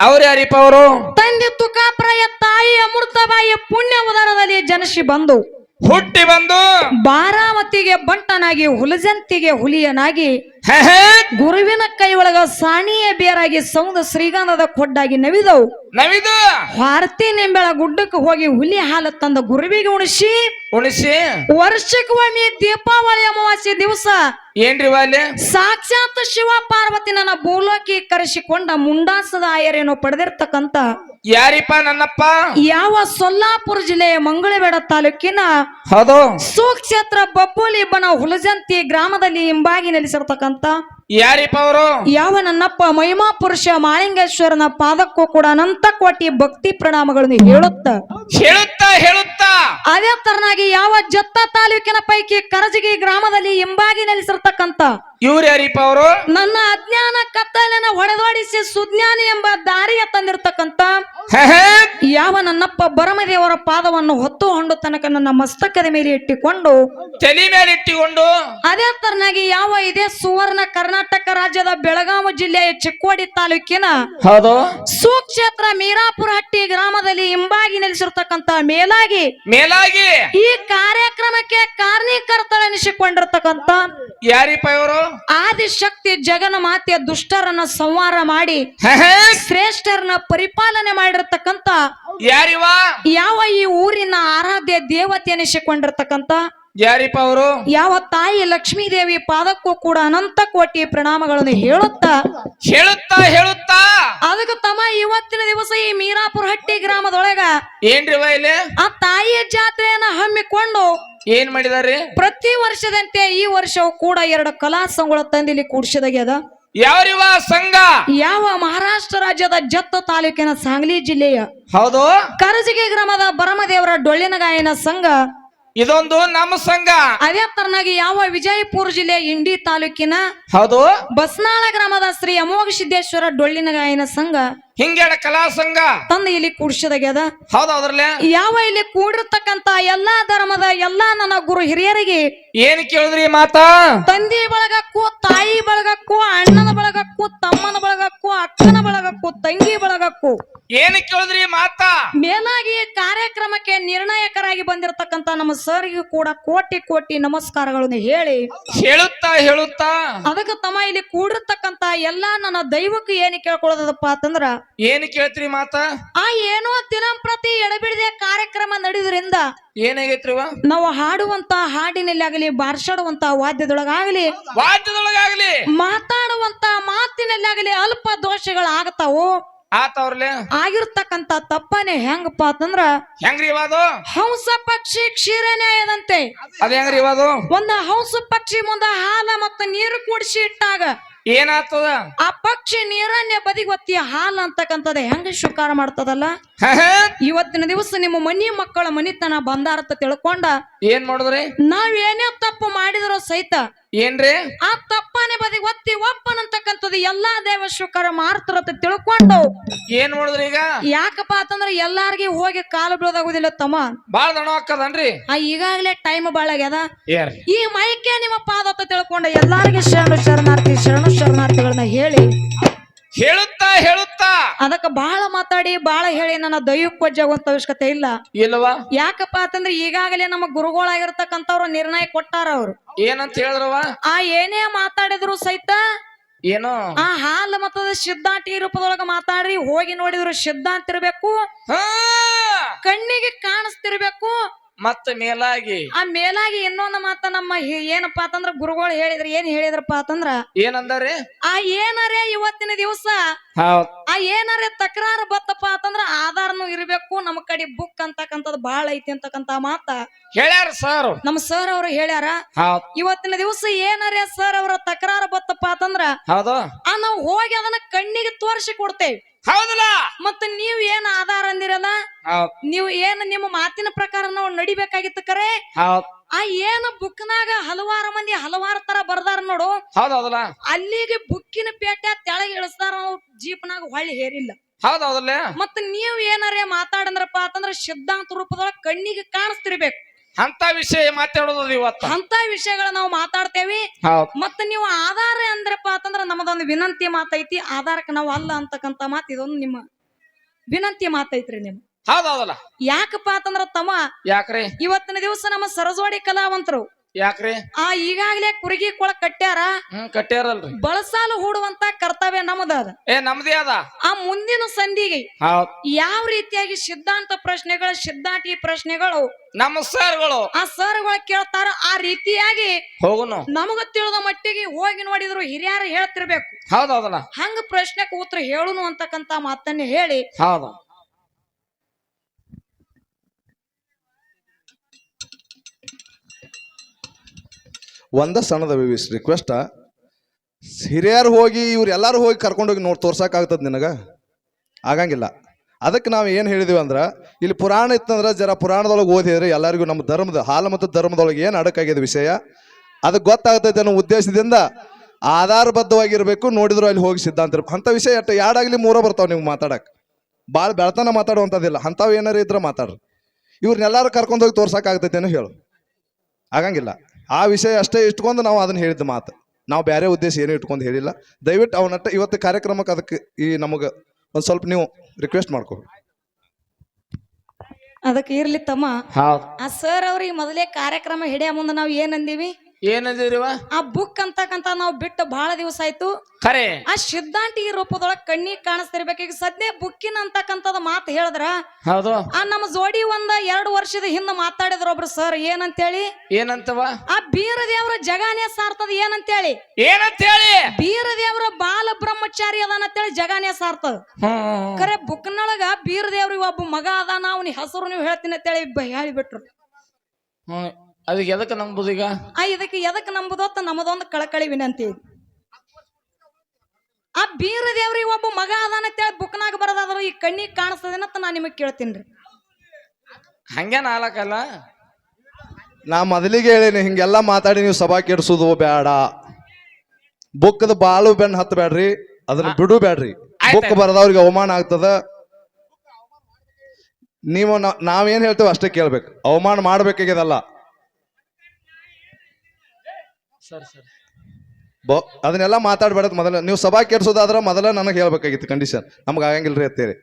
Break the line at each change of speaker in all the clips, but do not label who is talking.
ಅವ್ರ ಯಾರಿಪ್ಪ ಅವರು?
ತಂದೆ ತುಕಾಪ್ರಾಯ ತಾಯಿ ಅಮೃತಬಾಯಿ ಪುಣ್ಯ ಉದಾರದಲ್ಲಿ ಜನಿಸಿ ಬಂದು
ಹುಟ್ಟಿ ಬಂದು
ಬಾರಾಮತಿಗೆ ಬಂಟನಾಗಿ ಹುಲಜಂತಿಗೆ ಹುಲಿಯನಾಗಿ ಗುರುವಿನ ಕೈ ಒಳಗ ಸಾಣಿಯ ಬೇರಾಗಿ ಸೌಂದ ಶ್ರೀಗಂಧದ ಕೊಡ್ಡಾಗಿ ನವಿದವು.
ನವಿದು.
ಭಾರತಿ ನಿಂಬೆಳ ಗುಡ್ಡಕ್ಕೆ ಹೋಗಿ ಹುಲಿ ಹಾಲು ತಂದ ಗುರುವಿಗೆ ಉಣಿಸಿ.
ಉಣಿಸಿ.
ವರ್ಷಕ್ಕೊಮ್ಮೆ ದೀಪಾವಳಿ ಅಮಾವಾಸ್ಯ ದಿವಸ.
ಏನ್ರಿ ವಾಲೆ
ಸಾಕ್ಷಾತ್ ಶಿವ ಪಾರ್ವತಿ ನನ್ನ ಭೂಲೋಕಿ ಕರೆಸಿಕೊಂಡ ಮುಂಡಾಸದ ಆಯರೇನು ಪಡೆದಿರ್ತಕ್ಕಂತ.
ಯಾರಿಪ್ಪ ನನ್ನಪ್ಪ?
ಯಾವ ಸೊಲ್ಲಾಪುರ ಜಿಲ್ಲೆಯ ಮಂಗಳಬೇಡ ತಾಲೂಕಿನ
ಹೌದು.
ಸುಕ್ಷೇತ್ರ ಬಪ್ಪೋಲಿ ಬನ ಹುಲಜಂತಿ ಗ್ರಾಮದಲ್ಲಿ ಹಿಂಬಾಗಿ ನೆಲೆಸಿರ್ತಕ್ಕಂತ
ಯಾರಿಪ್ಪ ಅವರು?
ಯಾವ ನನ್ನಪ್ಪ ಮಹಿಮಾ ಪುರುಷ ಮಾಲಿಂಗೇಶ್ವರನ ಪಾದಕ್ಕೂ ಕೂಡ ಅನಂತ ಕೋಟಿ ಭಕ್ತಿ ಪ್ರಣಾಮಗಳನ್ನು ಹೇಳುತ್ತ.
ಹೇಳುತ್ತಾ ಹೇಳುತ್ತಾ
ಅದೇ ತರನಾಗಿ ಯಾವ ಜತ್ತ ತಾಲೂಕಿನ ಪೈಕಿ ಕರಜಗಿ ಗ್ರಾಮದಲ್ಲಿ ಹಿಂಬಾಗಿ ನೆಲೆಸಿರ್ತಕ್ಕಂತ
ಇವ್ರು ಯಾರಿಪ್ಪ ಅವರು?
ನನ್ನ ಅಜ್ಞಾನ ಕತ್ತಲನ ಹೊಡೆದೋಡಿಸಿ ಸುಜ್ಞಾನಿ ಎಂಬ ದಾರಿಯ ತಂದಿರತಕ್ಕಂತ ಯಾವ ನನ್ನಪ್ಪ ಬರಮದೇವರ ಪಾದವನ್ನು ಹೊತ್ತು ಹೊಂಡು ತನಕ ನನ್ನ ಮಸ್ತಕದ ಮೇಲೆ ಇಟ್ಟಿಕೊಂಡು
ತಲೆ ಮೇಲೆ ಇಟ್ಟಿಕೊಂಡು
ಅದೇ ತರನಾಗಿ ಯಾವ ಇದೇ ಸುವರ್ಣ ಕರ್ನಾಟಕ ರಾಜ್ಯದ ಬೆಳಗಾವಿ ಜಿಲ್ಲೆಯ ಚಿಕ್ಕೋಡಿ ತಾಲೂಕಿನ
ಹೌದು.
ಸುಕ್ಷೇತ್ರ ಮೀರಾಪುರ ಹಟ್ಟಿ ಗ್ರಾಮದಲ್ಲಿ ಹಿಂಬಾಗಿ ನೆಲೆಸಿರ್ತಕ್ಕಂತ ಮೇಲಾಗಿ
ಮೇಲಾಗಿ
ಈ ಕಾರ್ಯಕ್ರಮಕ್ಕೆ ಕಾರಣೀಕರ್ತಳೆನಿಸಿಕೊಂಡಿರ್ತಕ್ಕಂತ
ಯಾರಿಪ್ಪ ಇವರು
ಆದಿಶಕ್ತಿ ಜಗನ ಮಾತೆಯ ದುಷ್ಟರನ್ನ ಸಂಹಾರ ಮಾಡಿ ಶ್ರೇಷ್ಠರನ್ನ ಪರಿಪಾಲನೆ ಮಾಡಿರತಕ್ಕಂತ
ಯಾರಿವ?
ಯಾವ ಈ ಊರಿನ ದೇವತೆ ಅನಿಸಿಕೊಂಡಿರ್ತಕ್ಕಂತ
ಯಾರಿಪ್ಪ ಅವರು?
ಯಾವ ತಾಯಿ ಲಕ್ಷ್ಮೀ ದೇವಿ ಪಾದಕ್ಕೂ ಕೂಡ ಅನಂತ ಕೋಟಿ ಪ್ರಣಾಮಗಳನ್ನು ಹೇಳುತ್ತಾ?
ಹೇಳುತ್ತಾ ಹೇಳುತ್ತಾ?
ಅದಕ್ಕೆ ತಮ್ಮ ಇವತ್ತಿನ ದಿವಸ ಈ ಮೀರಾಪುರ ಹಟ್ಟಿ ಗ್ರಾಮದೊಳಗ
ಏನ್ರಿ ವೈಲೆ
ಆ ತಾಯಿಯ ಜಾತ್ರೆಯನ್ನ ಹಮ್ಮಿಕೊಂಡು
ಏನ್ ಮಾಡಿದಾರಿ
ಪ್ರತಿ ವರ್ಷದಂತೆ ಈ ವರ್ಷವೂ ಕೂಡ ಎರಡು ಕಲಾ ತಂದಿಲ್ಲಿ ಕೂಡಿಸಿದಾಗ್ಯದ
ಯಾವ್ರಿವ ಸಂಘ?
ಯಾವ ಮಹಾರಾಷ್ಟ್ರ ರಾಜ್ಯದ ಜತ್ತ ತಾಲೂಕಿನ ಸಾಂಗ್ಲಿ ಜಿಲ್ಲೆಯ
ಹೌದು.
ಕರಜಿಗೆ ಗ್ರಾಮದ ಬರಮದೇವರ ಡೊಳ್ಳಿನ ಗಾಯನ ಸಂಘ?
ಇದೊಂದು ನಮ್ಮ ಸಂಘ.
ಅದೇ ತರನಾಗಿ ಯಾವ ವಿಜಯಪುರ ಜಿಲ್ಲೆ ಇಂಡಿ ತಾಲೂಕಿನ
ಹೌದು.
ಬಸ್ನಾಳ ಗ್ರಾಮದ ಶ್ರೀ ಅಮೋಘ ಸಿದ್ದೇಶ್ವರ ಡೊಳ್ಳಿನ ಗಾಯನ ಸಂಘ?
ಹಿಂಗೇಳ ಕಲಾ ಸಂಘ.
ತಂದು ಇಲ್ಲಿ ಕೂಡಿಸದಾಗ್ಯದ?
ಹೌದು ಅದ್ರಲ್ಲೇ
ಯಾವ ಇಲ್ಲಿ ಕೂಡಿರ್ತಕ್ಕಂತ ಎಲ್ಲಾ ಧರ್ಮದ ಎಲ್ಲಾ ನನ್ನ ಗುರು ಹಿರಿಯರಿಗೆ
ಏನ್ ಕೇಳಿದ್ರಿ ಮಾತಾ?
ತಂದೆ ಬಳಗಕ್ಕೂ ತಾಯಿ ಬಳಗಕ್ಕೂ ಅಣ್ಣನ ಬಳಗಕ್ಕೂ ತಮ್ಮನ ಬಳಗಕ್ಕೂ ಅಕ್ಕನ ಬಳಗಕ್ಕೂ ತಂಗಿ ಬಳಗಕ್ಕೂ
ಏನ್ ಕೇಳಿದ್ರಿ ಮಾತಾ?
ಮೇಲಾಗಿ ಕಾರ್ಯಕ್ರಮಕ್ಕೆ ನಿರ್ಣಾಯಕರಾಗಿ ಬಂದಿರತಕ್ಕಂತ ನಮ್ಮ ಸರ್ಗೂ ಕೂಡ ಕೋಟಿ ಕೋಟಿ ನಮಸ್ಕಾರಗಳನ್ನು ಹೇಳಿ.
ಹೇಳುತ್ತಾ ಹೇಳುತ್ತಾ?
ಅದಕ್ಕೆ ತಮ್ಮ ಇಲ್ಲಿ ಕೂಡಿರ್ತಕ್ಕಂತ ಎಲ್ಲಾ ನನ್ನ ದೈವಕ್ಕೆ ಏನ್ ಕೇಳ್ಕೊಳ್ಳೋದಪ್ಪ ಅಂತಂದ್ರ
ಏನ್ ಕೇಳ್ತೀರಿ ಮಾತ?
ಆ ಏನೋ ದಿನಂಪ್ರತಿ ಎಡಬಿಡದೆ ಕಾರ್ಯಕ್ರಮ ನಡೆದ್ರಿಂದ
ಏನಾಗೈತ್ರಿವ
ನಾವು ಹಾಡುವಂತ ಹಾಡಿನಲ್ಲಿ ಆಗಲಿ ಬಾರ್ಸಾಡುವಂತ ವಾದ್ಯದೊಳಗಾಗಲಿ
ವಾದ್ಯದೊಳಗಾಗ್ಲಿ?
ಮಾತಾಡುವಂತ ಮಾತಿನಲ್ಲಾಗಲಿ ಅಲ್ಪ ದೋಷಗಳು ಆಗ್ತಾವು
ಆತವ್ರಲೆ
ಆಗಿರ್ತಕ್ಕಂತ ತಪ್ಪನೆ ಹೆಂಗಪ್ಪ ಅಂತಂದ್ರ
ಹೆಂಗ್ರಿ ಇವಾದು?
ಹಂಸ ಪಕ್ಷಿ ಕ್ಷೀರ ನ್ಯಾಯದಂತೆ.
ಅದ ಹೆಂಗ್ರಿ ಇವಾದು?
ಒಂದು ಹಂಸ ಪಕ್ಷಿ ಮುಂದ ಹಾಲ ಮತ್ತ ನೀರು ಕೂಡಿಸಿ ಇಟ್ಟಾಗ
ಏನಾಗ್ತದ?
ಆ ಪಕ್ಷಿ ನೀರನ್ನೇ ಬದಿಗೊತ್ತಿ ಹಾಲು ಅಂತಕ್ಕಂಥದ್ದು ಹೆಂಗ ಶುಕಾರ ಮಾಡ್ತದಲ್ಲ? ಇವತ್ತಿನ ದಿವಸ ನಿಮ್ಮ ಮನಿ ಮಕ್ಕಳ ಮನಿತನ ಬಂದಾರತ ತಿಳ್ಕೊಂಡ
ಏನ್ ಮಾಡಿದ್ರಿ?
ನಾವ್ ಏನೇ ತಪ್ಪು ಮಾಡಿದ್ರು ಸಹಿತ
ಏನ್ರಿ?
ಆ ತಪ್ಪನೆ ಬದಿ ಒತ್ತಿ ಒಪ್ಪನಂತಕ್ಕಂಥದ್ದು ಎಲ್ಲಾ ದೇವ ಸ್ವೀಕಾರ ಮಾಡ್ತಾರತ ತಿಳ್ಕೊಂಡು.
ಏನ್ ಮಾಡಿದ್ರಿ ಈಗ?
ಯಾಕಪ್ಪ ಅಂತಂದ್ರೆ ಎಲ್ಲಾರ್ಗಿ ಹೋಗಿ ಕಾಲು ಬೀಳೋದಾಗುದಿಲ್ಲ ತಮ್ಮ.
ಬಾಳ ದಣ ಹಾಕದನ್ರಿ
ಆ ಈಗಾಗಲೇ ಟೈಮ್ ಬಾಳ ಆಗ್ಯದ.
ಏನ್ರಿ
ಈ ಮೈಕೆ ನಿಮ್ಮ ಪಾದತ್ತ ತಿಳ್ಕೊಂಡು ಎಲ್ಲಾರ್ಗಿ ಶರಣು ಶರಣಾರ್ಥಿ ಶರಣು ಶರಣಾರ್ಥಿಗಳನ್ನ ಹೇಳಿ.
ಹೇಳುತ್ತಾ ಹೇಳುತ್ತಾ
ಅದಕ್ಕ ಬಹಳ ಮಾತಾಡಿ ಬಹಳ ಹೇಳಿ ನನ್ನ ದೈವಕ್ಕೆ ವಜ್ಜಾಗುವಂತ ಅವಶ್ಯಕತೆ ಇಲ್ಲ.
ಇಲ್ವಾ
ಯಾಕಪ್ಪ ಅಂತಂದ್ರೆ ಈಗಾಗಲೇ ನಮ್ಮ ಗುರುಗಳಾಗಿರ್ತಕ್ಕಂಥವ್ರು ನಿರ್ಣಯ ಕೊಟ್ಟಾರ ಅವ್ರು.
ಏನಂತ ಹೇಳಿದ್ರವ
ಆ ಏನೇ ಮಾತಾಡಿದ್ರು ಸಹಿತ
ಏನು?
ಆ ಹಾಲ್ ಮತದ ಸಿದ್ಧಾಂತಿ ರೂಪದೊಳಗ ಮಾತಾಡ್ರಿ ಹೋಗಿ ನೋಡಿದ್ರು ಸಿದ್ಧಾಂತ ಇರ್ಬೇಕು.
ಹಾ!
ಕಣ್ಣಿಗೆ ಕಾಣಿಸ್ತಿರ್ಬೇಕು.
ಮತ್ತ ಮೇಲಾಗಿ
ಆ ಮೇಲಾಗಿ ಇನ್ನೊಂದು ಮಾತ ನಮ್ಮ ಹಿ- ಏನಪ್ಪಾ ಅಂತಂದ್ರ ಗುರುಗಳು ಹೇಳಿದ್ರ ಏನ್ ಹೇಳಿದ್ರಪ್ಪ ಅಂತಂದ್ರ
ಏನಂದಾರಿ?
ಆ ಏನರೇ ಇವತ್ತಿನ ದಿವಸ
ಹೌದ್.
ಆ ಏನರೇ ತಕರಾರು ಬತ್ತಪ್ಪ ಅಂತಂದ್ರ ಆಧಾರನು ಇರ್ಬೇಕು ನಮ್ಮ ಕಡೆ ಬುಕ್ ಅಂತಕ್ಕಂಥದ್ದು ಬಹಳ ಐತಿ ಅಂತಕ್ಕಂತ ಮಾತ.
ಹೇಳ್ಯಾರ ಸರ್.
ನಮ್ಮ ಸರ್ ಅವರು ಹೇಳ್ಯಾರ
ಹೌದ್.
ಇವತ್ತಿನ ದಿವಸ ಏನರೇ ಸರ್ ಅವರ ತಕರಾರು ಬತ್ತಪ್ಪ ಅಂತಂದ್ರ
ಹೌದು.
ಆ ನಾವು ಹೋಗಿ ಅದನ್ನ ಕಣ್ಣಿಗೆ ತೋರಿಸಿ ಕೊಡ್ತೇವೆ.
ಹೌದಲ್ಲ?
ಮತ್ತ ನೀವ್ ಏನ್ ಆಧಾರ ಅಂದಿರಲ್ಲ
ಹೌದ್.
ನೀವು ಏನ್ ನಿಮ್ಮ ಮಾತಿನ ಪ್ರಕಾರ ನಾವು ನಡಿಬೇಕಾಗಿತ್ತು ಕರೆ? ಆ ಏನ್ ಬುಕ್ನಾಗ ಹಲವಾರು ಮಂದಿ ಹಲವಾರು ತರ ಬರ್ದಾರ ನೋಡು.
ಹೌದ್ ಹೌದಲ್ಲ?
ಅಲ್ಲಿಗೆ ಬುಕ್ಕಿನ ಪೇಟೆ ತೆಳಗ್ ಇಳಿಸ್ತಾರ ಜೀಪ್ ಜೀಪ್ನಾಗ ಹೊಳ್ಳಿ ಹೇರಿಲ್ಲ.
ಹೌದೌದಲ್ಲ
ಮತ್ತ ನೀವ್ ಏನಾರೇ ಮಾತಾಡಂದ್ರಪ್ಪ ಅಂತಂದ್ರ ಸಿದ್ಧಾಂತ ರೂಪದೊಳಗ ಕಣ್ಣಿಗೆ ಕಾಣಿಸ್ತಿರ್ಬೇಕು.
ಅಂತ ವಿಷಯ ಮಾತಾಡೋದು ಇವತ್ತು.
ಅಂತ ವಿಷಯಗಳ ನಾವು ಮಾತಾಡ್ತೇವಿ. ಮತ್ತೆ ನೀವು ಆಧಾರ ಅಂದ್ರಪ್ಪ ಅಂತಂದ್ರ ನಮ್ದೊಂದು ವಿನಂತಿ ಮಾತೈತಿ. ಆಧಾರಕ್ಕೆ ನಾವು ಅಲ್ಲ ಅಂತಕ್ಕಂತ ಮಾತು ಇದೊಂದು ನಿಮ್ಮ ವಿನಂತಿ ಮಾತೈತ್ರಿ ನಿಮ್
ಹೌದೌದಲ್ಲ.
ಯಾಕಪ್ಪ ಅಂತಂದ್ರ ತಮ್ಮ
ಯಾಕ್ರಿ?
ಇವತ್ತಿನ ದಿವಸ ನಮ್ಮ ಸರಸ್ವಾಡಿ ಕಲಾವಂತರು
ಯಾಕ್ರಿ?
ಆ ಈಗಾಗಲೇ ಕುರುಗಿ ಕೊಳ ಕಟ್ಟ್ಯಾರ.
ಹ್ಮ್ ಕಟ್ಟ್ಯಾರಲ್ರಿ.
ಬಳಸಾಲು ಹೂಡುವಂತ ಕರ್ತವ್ಯ ನಮ್ಮದ ಅದ.
ಏ ನಮ್ದೇ ಅದ.
ಆ ಮುಂದಿನ ಸಂಧಿಗೆ
ಹೌದ್.
ಯಾವ ರೀತಿಯಾಗಿ ಸಿದ್ಧಾಂತ ಪ್ರಶ್ನೆಗಳು ಸಿದ್ಧಾಂತಿ ಪ್ರಶ್ನೆಗಳು
ನಮ್ಮ ಸರ್ಗಳು.
ಆ ಸರ್ಗಳು ಕೇಳ್ತಾರ ಆ ರೀತಿಯಾಗಿ
ಹೋಗುನು.
ನಮಗ ತಿಳಿದ ಮಟ್ಟಿಗೆ ಹೋಗಿ ನೋಡಿದ್ರು ಹಿರಿಯರು ಹೇಳ್ತಿರ್ಬೇಕು.
ಹೌದೌದಲ್ಲ
ಹಂಗ ಪ್ರಶ್ನೆಗೆ ಉತ್ತರ ಹೇಳುನು ಅಂತಕ್ಕಂತ ಮಾತನ್ನ ಹೇಳಿ
ಹೌದು.
ಒಂದ ಸಣ್ಣದ ವಿಸ್ ರಿಕ್ವೆಸ್ಟ ಹಿರಿಯರು ಹೋಗಿ, ಇವ್ರು ಎಲ್ಲರೂ ಹೋಗಿ ಕರ್ಕೊಂಡೋಗಿ ನೋಡಿ ತೋರ್ಸಕ್ಕಾಗ್ತದ ನಿನಗ? ಆಗಂಗಿಲ್ಲ. ಅದಕ್ಕೆ ನಾವು ಏನು ಹೇಳಿದೀವಿ ಅಂದ್ರೆ, ಇಲ್ಲಿ ಪುರಾಣ ಇತ್ತಂದ್ರೆ ಜರ ಪುರಾಣದೊಳಗೆ ಓದಿದ್ರೆ ಎಲ್ಲರಿಗೂ ನಮ್ಮ ಧರ್ಮದ, ಹಾಲು ಮತ್ತು ಧರ್ಮದೊಳಗೆ ಏನು ಅಡಕಾಗಿದೆ ವಿಷಯ? ಅದಕ್ಕೆ ಗೊತ್ತಾಗ್ತೈತೆ ಅನ್ನೋ ಉದ್ದೇಶದಿಂದ ಆಧಾರಬದ್ಧವಾಗಿರಬೇಕು, ನೋಡಿದ್ರು ಅಲ್ಲಿ ಹೋಗಿ ಸಿದ್ಧಾಂತ ಅಂಥ ವಿಷಯ ಎಟ್ಟು ಯಾರಾಗಲಿ ಮೂರೋ ಬರ್ತಾವೆ ನೀವು ಮಾತಾಡಕ್ಕೆ ಭಾಳ ಬೆಳ್ತನ ಮಾತಾಡುವಂಥದ್ದಿಲ್ಲ. ಅಂಥವು ಏನಾರು ಇದ್ರೆ ಮಾತಾಡ್ರಿ. ಇವ್ರನ್ನೆಲ್ಲರೂ ಕರ್ಕೊಂಡೋಗಿ ತೋರ್ಸಕ್ಕಾಗ್ತೈತೇನೋ ಹೇಳು. ಆಗಂಗಿಲ್ಲ. ಆ ವಿಷಯ ಅಷ್ಟೇ ಇಟ್ಕೊಂಡು ನಾವು ಅದನ್ನ ಹೇಳಿದ ಮಾತು. ನಾವು ಬೇರೆ ಉದ್ದೇಶ ಏನೂ ಇಟ್ಕೊಂಡು ಹೇಳಿಲ್ಲ. ದಯವಿಟ್ಟು ಅವನಟ್ಟ ಇವತ್ತು ಕಾರ್ಯಕ್ರಮಕ್ಕೆ ಅದಕ್ಕೆ ಈ ನಮಗೆ ಒಂದು ಸ್ವಲ್ಪ ನೀವು ರಿಕ್ವೆಸ್ಟ್ ಮಾಡ್ಕೋಬೇಕು
ಅದಕ್ಕೆ ಇರ್ಲಿ ತಮ್ಮ.
ಹೌದ್
ಆ ಸರ್ ಅವ್ರಿಗೆ ಮೊದಲೇ ಕಾರ್ಯಕ್ರಮ ಹಿಡಿಯ ಮುಂದೆ ನಾವು ಏನಂದೀವಿ
ಏನಂದಿರಿವ?
ಆ ಬುಕ್ ಅಂತಕ್ಕಂತ ನಾವು ಬಿಟ್ಟು ಬಹಳ ದಿವಸ ಆಯ್ತು.
ಖರೆ.
ಆ ಸಿದ್ಧಾಂತಿ ರೂಪದೊಳಗ ಕಣ್ಣಿಗೆ ಕಾಣಿಸ್ತಿರ್ಬೇಕು. ಈಗ ಸದ್ಯ ಬುಕ್ಕಿನ ಅಂತಕ್ಕಂಥದ್ ಮಾತು ಹೇಳಿದ್ರ?
ಹೌದು.
ಆ ನಮ್ಮ ಜೋಡಿ ಒಂದ ಎರಡು ವರ್ಷದ ಹಿಂದೆ ಮಾತಾಡಿದ್ರು ಒಬ್ರು ಸರ್ ಏನಂತೇಳಿ?
ಏನಂತವ?
ಆ ಬೀರ ದೇವರ ಜಗಾನೇ ಸಾರ್ತದ ಏನಂತೇಳಿ?
ಏನಂತ ಹೇಳಿ
ಬೀರ ದೇವರ ಬಾಲ ಬ್ರಹ್ಮಚಾರಿ ಅದಾನಂತೇಳಿ ಜಗಾನೇ ಸಾರ್ತದ. ಖರೆ ಬುಕ್ನೊಳಗ ಬೀರ ದೇವ್ರಿಗೆ ಒಬ್ಬ ಮಗ ಅದಾನ ಅವನ ಹೆಸರು ನೀವು ಹೇಳ್ತೀನಿ ಅಂತೇಳಿ ಬ- ಹೇಳಿಬಿಟ್ರು.
ಹ್ಮ್. ಅದಕ್ಕೆ ಎದಕ್ಕೆ ನಂಬುದು ಈಗ?
ಆ ಇದಕ್ಕೆ ನಂಬುದು ಅಂತ ನಮ್ಮದೊಂದು ಕಳಕಳಿ ವಿನಂತಿ. ಆ ಬೀರ ದೇವ್ರಿಗೆ ಒಬ್ಬ ಮಗ ಅದಾನಂತೇಳಿ ಬುಕ್ನಾಗ ಬರೋದಾದ್ರ ಈ ಕಣ್ಣಿಗೆ ಕಾಣಿಸ್ತದೇನಂತ ನಾ ನಿಮಗೆ ಕೇಳ್ತೀನಿ
ಹಂಗೆ ನಾಲ್ಕಲ್ಲ
ನಾ ಮೊದಲಿಗೆ ಹೇಳೀನಿ ಹಿಂಗೆಲ್ಲ ಮಾತಾಡಿ ನೀವು ಸಭಾ ಕೆಡಿಸೋದು ಬೇಡ ಬುಕ್ಕದ ಬಾಳು ಬೆನ್ನು ಹತ್ತಬೇಡ್ರಿ ಅದನ್ನ ಬಿಡು ಬೇಡ್ರಿ ಬುಕ್ ಬರದವ್ರಿಗೆ ಅವಮಾನ ಆಗ್ತದ. ನೀವು ನಾವೇನ್ ಹೇಳ್ತೇವೆ ಅಷ್ಟೇ ಕೇಳ್ಬೇಕು. ಅವಮಾನ ಮಾಡ್ಬೇಕಾಗ್ಯದಲ್ಲ.
ಸರಿ ಸರ್.
ಬ ಅದನ್ನೆಲ್ಲ ಮಾತಾಡ್ಬೇಡ ಮೊದಲ. ನೀವು ಸಭಾ ಕೆಡ್ಸೋದಾದ್ರೆ ಮೊದಲ ನನಗೆ ಹೇಳ್ಬೇಕಾಗಿತ್ತು ಕಂಡೀಷನ್ ನಮ್ಗೆ ಆಗಂಗಿಲ್ರಿ ಅಂತೇಳಿ.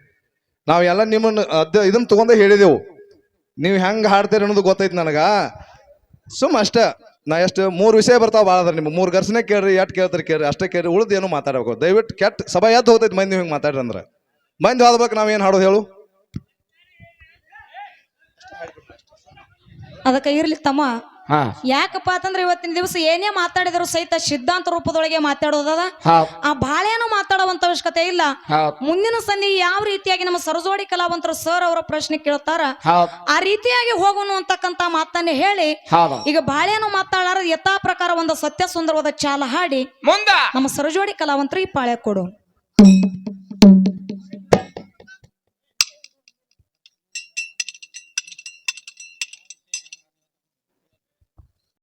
ನಾವೆಲ್ಲ ನಿಮ್ಮನ್ನು ಅದ ಇದನ್ನ ತಗೊಂಡೇ ಹೇಳಿದೆವು. ನೀವು ಹೆಂಗೆ ಹಾಡ್ತೀರಿ ಅನ್ನೋದು ಗೊತ್ತೈತೆ ನನಗೆ. ಸುಮ್ ಅಷ್ಟೇ. ನಾ ಎಷ್ಟು ಮೂರು ವಿಷಯ ಬರ್ತಾವ ಭಾಳ ಅದ್ರ ನಿಮ್ಗೆ. ಮೂರು ಗರ್ಸನೆ ಕೇಳ್ರಿ ಎಷ್ಟು ಕೇಳ್ತಾರೆ ಕೇಳ್ರಿ ಅಷ್ಟೇ ಕೇಳ್ರಿ ಉಳಿದು ಏನು ಮಾತಾಡಬೇಕು. ದಯವಿಟ್ಟು ಕೆಟ್ಟ ಸಭಾ ಎದ್ದು ಹೋಗ್ತೈತೆ ಮಂದಿ ಹಿಂಗೆ ಮಾತಾಡ್ರಿ ಅಂದ್ರೆ. ಮಂದಿ ಹೋದ್ಬೇಕು ನಾವು ಏನು ಹಾಡೋದು ಹೇಳು.
ಅದಕ್ಕೆ ಇರ್ಲಿ ತಮ್ಮ. ಯಾಕಪ್ಪ ಅಂತಂದ್ರೆ ಇವತ್ತಿನ ದಿವಸ ಏನೇ ಮಾತಾಡಿದ್ರು ಸಹಿತ ಸಿದ್ಧಾಂತ ರೂಪದೊಳಗೆ ಮಾತಾಡೋದದ ಆ ಬಾಳೆನೂ ಮಾತಾಡುವಂತ ಅವಶ್ಯಕತೆ ಇಲ್ಲ. ಮುಂದಿನ ಸಂಧಿ ಯಾವ ರೀತಿಯಾಗಿ ನಮ್ಮ ಸರಜೋಡಿ ಕಲಾವಂತರು ಸರ್ ಅವರ ಪ್ರಶ್ನೆ ಕೇಳ್ತಾರ? ಆ ರೀತಿಯಾಗಿ ಹೋಗೋಣ ಅಂತಕ್ಕಂತ ಮಾತನ್ನೇ ಹೇಳಿ ಈಗ ಬಾಳೆನು ಮಾತಾಡಾರ ಯಥಾ ಪ್ರಕಾರ ಒಂದು ಸತ್ಯ ಸುಂದರವಾದ ಚಾಲ ಹಾಡಿ ನಮ್ಮ ಸರಜೋಡಿ ಕಲಾವಂತರು ಈ ಪಾಳೆ ಕೊಡು.